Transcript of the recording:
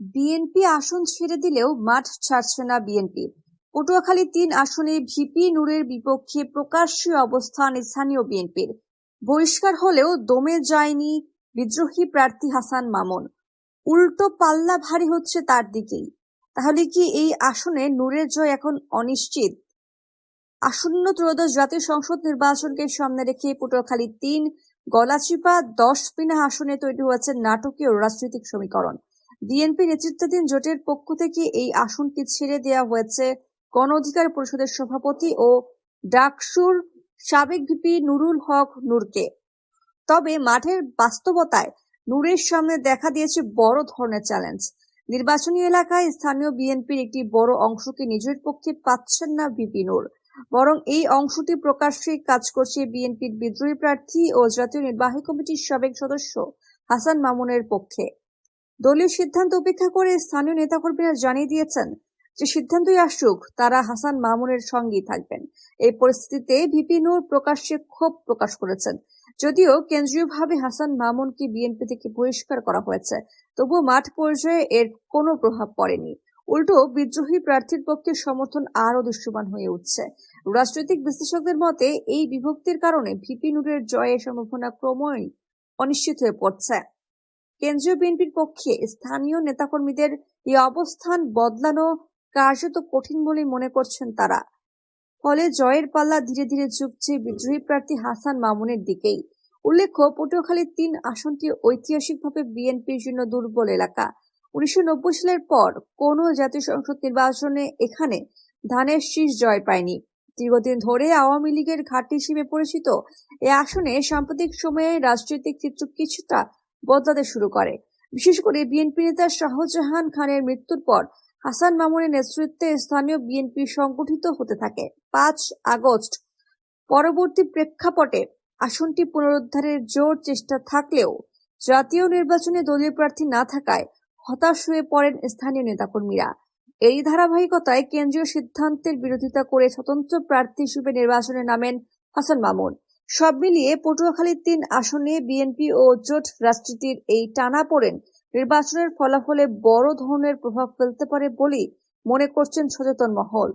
BNP আসন ছেড়ে দিলেও মাঠ ছাড়ছে না বিএনপি। পটুয়াখালী তিন আসনে ভিপি নূরের বিপক্ষে প্রকাশ্যে অবস্থান স্থানীয় বিএনপির। বহিষ্কার হলেও দমে যায়নি বিদ্রোহী প্রার্থী হাসান মামুন। উল্টো পাল্লা ভারী হচ্ছে তার দিকেই। তাহলে কি এই আসনে নূরের জয় এখন অনিশ্চিত? আসন্ন ত্রয়োদশ জাতীয় সংসদ নির্বাচনকে সামনে রেখে পটুয়াখালী তিন, গলাচিপা, দশ পিনা আসনে তৈরি হয়েছে নাটকীয় রাজনৈতিক সমীকরণ। বিএনপি নেতৃত্বাধীন জোটের পক্ষ থেকে এই আসনটি ছেড়ে দেওয়া হয়েছে গণ অধিকার পরিষদের সভাপতি ও ডাকসুর সাবেক ভিপি নুরুল হক নূরকে। তবে মাঠের বাস্তবতায় নূরের সামনে দেখা দিয়েছে বড় ধরনের চ্যালেঞ্জ। নির্বাচনী এলাকায় স্থানীয় বিএনপির একটি বড় অংশকে নিজের পক্ষে পাচ্ছেন না ভিপি নূর। বরং এই অংশটি প্রকাশ্যেই কাজ করছে বিএনপির বিদ্রোহী প্রার্থী ও জাতীয় নির্বাহী কমিটির সাবেক সদস্য হাসান মামুনের পক্ষে। দলীয় সিদ্ধান্ত উপেক্ষা করে স্থানীয় নেতাকর্মীরা জানিয়ে দিয়েছেন, যে সিদ্ধান্তই আসুক, তারা হাসান মামুনের সঙ্গেই থাকবেন। এই পরিস্থিতিতে ভিপি নূর প্রকাশ্যে ক্ষোভ প্রকাশ করেছেন। যদিও কেন্দ্রীয়ভাবে হাসান মামুনকে বিএনপি থেকে বহিষ্কার করা হয়েছে তবুও মাঠ পর্যায়ে এর কোনো প্রভাব পড়েনি। উল্টো, বিদ্রোহী প্রার্থীর পক্ষে সমর্থন আরও দৃশ্যমান হয়ে উঠছে। রাজনৈতিক বিশ্লেষকদের মতে, এই বিভক্তির কারণে ভিপি নূরের জয়ের সম্ভাবনা ক্রমই অনিশ্চিত হয়ে পড়ছে। কেন্দ্রীয় বিএনপির পক্ষে স্থানীয় নেতাকর্মীদের এই অবস্থান বদলানো কার্যত কঠিন বলে মনে করছেন তারা। ফলে জয়ের পাল্লা ধীরে ধীরে ঝুঁকছে বিদ্রোহী প্রার্থী হাসান মামুনের দিকেই। উল্লেখ্য, পটুয়াখালীর তিন আসনটি ঐতিহাসিকভাবে বিএনপির জন্য দুর্বল এলাকা। উনিশশো নব্বই সালের পর কোনো জাতীয় সংসদ নির্বাচনে এখানে ধানের শীষ জয় পায়নি। দীর্ঘদিন ধরে আওয়ামী লীগের ঘাঁটি হিসেবে পরিচিত এ আসনে সাম্প্রতিক সময়ে রাজনৈতিক চিত্র কিছুটা বদলাতে শুরু করে। বিশেষ করে বিএনপি নেতা শাহজাহান খানের মৃত্যুর পর হাসান মামুনের নেতৃত্বে স্থানীয় বিএনপি সংগঠিত হতে থাকে। পাঁচ আগস্ট পরবর্তী প্রেক্ষাপটে আসনটি পুনরুদ্ধারের জোর চেষ্টা থাকলেও জাতীয় নির্বাচনে দলীয় প্রার্থী না থাকায় হতাশ হয়ে পড়েন স্থানীয় নেতাকর্মীরা। এই ধারাবাহিকতায় কেন্দ্রীয় সিদ্ধান্তের বিরোধিতা করে স্বতন্ত্র প্রার্থী হিসেবে নির্বাচনে নামেন হাসান মামুন। সব মিলিয়ে পটুয়াখালীর তিন আসনে বিএনপি ও জোট রাজনীতির এই টানা পড়েন। নির্বাচনের ফলাফলে বড় ধরনের প্রভাব ফেলতে পারে বলেই মনে করছেন সচেতন মহল।